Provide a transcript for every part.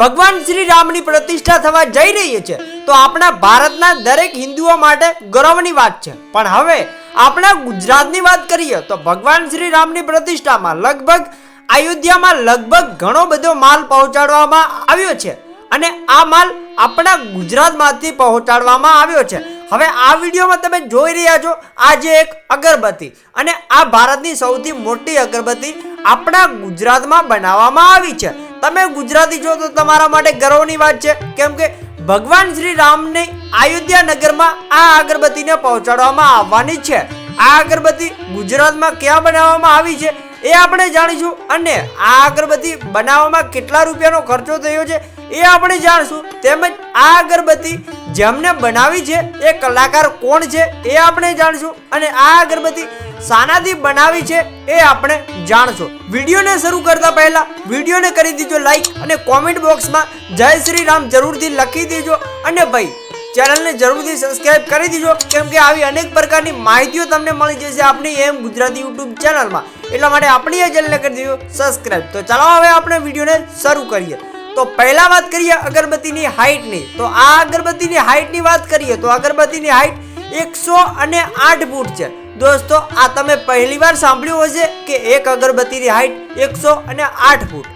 ભગવાન શ્રી રામની પ્રતિષ્ઠા થવા જઈ રહી છે, તો આપણા ભારતના દરેક હિન્દુઓ માટે ગૌરવની વાત છે. પણ હવે આપણા ગુજરાતની વાત કરીએ, તો ભગવાન શ્રી રામની પ્રતિષ્ઠામાં લગભગ અયોધ્યામાં લગભગ ઘણો બધો માલ પહોંચાડવામાં આવ્યો છે અને આ માલ આપણા ગુજરાતમાંથી પહોંચાડવામાં આવ્યો છે. હવે આ વિડીયોમાં તમે જોઈ રહ્યા છો આ જે એક અગરબત્તી અને આ ભારતની સૌથી મોટી અગરબત્તી આપણા ગુજરાતમાં બનાવવામાં આવી છે. તમે ગુજરાતી છો તો તમારા માટે ગર્વની વાત છે. કેમ કે ભગવાન શ્રી રામને અયોધ્યા નગરમાં આ અગરબત્તીને પહોંચાડવામાં આવવાની છે. આ અગરબત્તી ગુજરાતમાં ક્યાં બનાવવામાં આવી છે? એ આપણે જાણીશું. અને આ અગરબત્તી બનાવવામાં કેટલા રૂપિયાનો ખર્ચો થયો છે એ આપણે જાણશું. તેમજ આ અગરબત્તી જેમને બનાવી છે એ કલાકાર કોણ છે એ આપણે જાણશું. અને આ અગરબત્તી શાનાથી બનાવી છે એ આપણે જાણશું. વિડીયોને શરૂ કરતા પહેલા વિડીયોને કરી દીજો લાઈક અને કોમેન્ટ બોક્સમાં જય શ્રી રામ જરૂરથી લખી દેજો. અને ભાઈ, ચેનલને જરૂરથી સબસ્ક્રાઇબ કરી દીજો. કેમ કે આવી અનેક પ્રકારની માહિતીઓ તમને મળી જશે આપણી એમ ગુજરાતી યુટ્યુબ ચેનલમાં. એટલા માટે આપણી એ ચેનલને કરી દીધું સબસ્ક્રાઇબ તો ચાલો હવે આપણે વિડીયોને શરૂ કરીએ. તો પહેલા વાત કરીએ અગરબત્તીની હાઇટની તો આ અગરબત્તીની હાઇટની વાત કરીએ તો અગરબત્તીની હાઇટ એકસો અને આઠ ફૂટ છે. દોસ્તો, આ તમે પહેલી વાર સાંભળ્યું હશે કે એક અગરબત્તીની હાઇટ એકસો અને આઠ ફૂટ.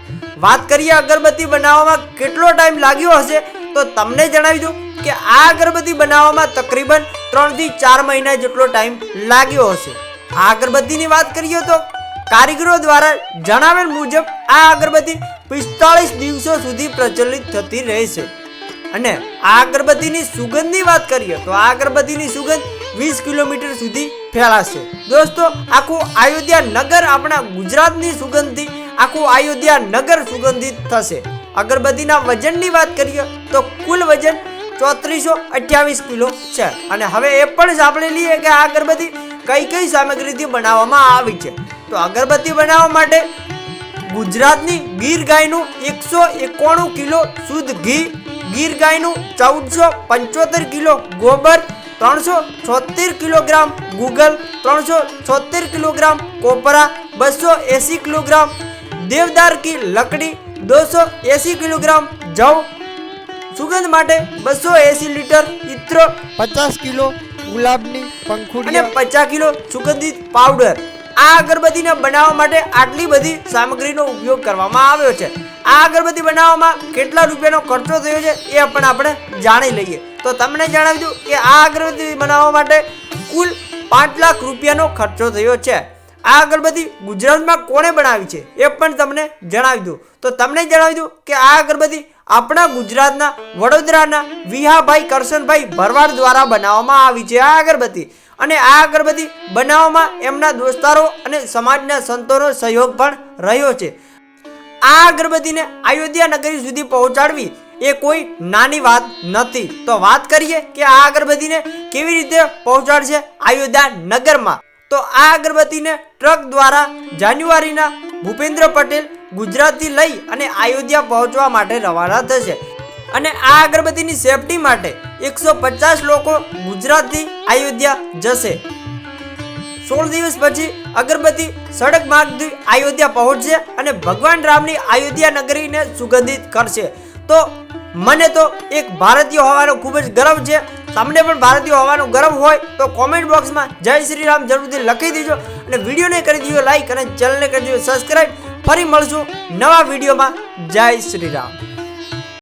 વાત કરીએ અગરબત્તી બનાવવામાં કેટલો ટાઈમ લાગ્યો હશે? તો તમને જણાવી દઉં કે આ અગરબત્તી બનાવવામાં તકરીબન ત્રણથી ચાર મહિના જેટલો ટાઈમ લાગ્યો હશે. આ અગરબત્તીની વાત કરીએ તો કારીગરો દ્વારા જણાવેલ મુજબ આ અગરબત્તી પિસ્તાળીસ દિવસો સુધી પ્રચલિત થતી રહેશે. અને આ અગરબત્તીની સુગંધની વાત કરીએ તો આ અગરબત્તીની સુગંધ વીસ કિલોમીટર સુધી ફેલાશે. દોસ્તો, આખું અયોધ્યા નગર આપણા ગુજરાતની સુગંધથી, આખું અયોધ્યા નગર સુગંધિત થશે. અગરબત્તીના વજનની વાત કરીએ તો કુલ વજન ચોત્રીસો અઠ્યાવીસ કિલો છે. અને હવે એ પણ સાંભળી લઈએ કે આ અગરબત્તી કઈ કઈ સામગ્રીથી બનાવવામાં આવી છે. તો અગરબત્તી બનાવવા માટે ગુજરાતની ગીર ગાયનું એકસો એકોણું કિલો શુદ્ધ ઘી ગીર ગાયનું ચૌદસો પંચોતેર કિલો ગોબર ત્રણસો છોતેર કિલોગ્રામ ગુગલ ત્રણસો છોતેર કિલોગ્રામ કોપરા બસો એંસી કિલોગ્રામ દેવદાર કી લકડી દોસો એંસી કિલોગ્રામ જવ સુગંધ માટે બસો એંસી લીટર ઇત્ર પચાસ કિલો ગુલાબની અને પચાસ કિલો સુગંધિત પાવડર. આ અગરબત્તીને બનાવવા માટે આટલી બધી સામગ્રીનો ઉપયોગ કરવામાં આવ્યો છે. આ અગરબત્તી બનાવવામાં કેટલા રૂપિયાનો ખર્ચો થયો છે એ પણ આપણે જાણી લઈએ. તો તમને જણાવી કે આ અગરબત્તી બનાવવા માટે કુલ પાંચ લાખ રૂપિયાનો ખર્ચો થયો છે. આ અગરબત્તી ગુજરાતમાં કોણે બનાવી છે એ પણ તમને જણાવી દઉં તો તમને જણાવી દઉં કે આ અગરબત્તી આપણા ગુજરાતના વડોદરાના વિહાભાઈ કરશનભાઈ ભરવાડ દ્વારા બનાવવામાં આવી છે આ અગરબત્તી. અને આ અગરબત્તી બનાવવામાં એમના દોસ્તારો અને સમાજના સંતોનો સહયોગ પણ રહ્યો છે. આ અગરબત્તીને અયોધ્યા નગરી સુધી પહોંચાડવી એ કોઈ નાની વાત નથી. તો વાત કરીએ કે આ અગરબત્તીને કેવી રીતે પહોંચાડશે અયોધ્યા નગરમાં? તો આ અગરબત્તીને ટ્રક દ્વારા જાન્યુઆરીના ભૂપેન્દ્ર પટેલ ગુજરાતથી લઈ અને અયોધ્યા પહોંચવા માટે રવાના થશે. અને આ અગરબત્તીની સેફટી માટે એકસો પચાસ લોકો ગુજરાતથી અયોધ્યા જશે. સોળ દિવસ પછી અગરબત્તી સડક માર્ગથી અયોધ્યા પહોંચશે અને ભગવાન રામની અયોધ્યા નગરીને સુગંધિત કરશે. તો મને તો એક ભારતીય હોવાનો ખૂબ જ ગર્વ છે. તમને પણ ભારતીય હોવાનો ગર્વ હોય તો કોમેન્ટ બોક્સમાં જય શ્રી રામ જરૂરથી લખી દેજો અને વિડીયોને કરી દીજો લાઈક અને ચેનલને કરી દીજો સબસ્ક્રાઈબ ફરી મળશું નવા વિડીયોમાં જય શ્રી રામ.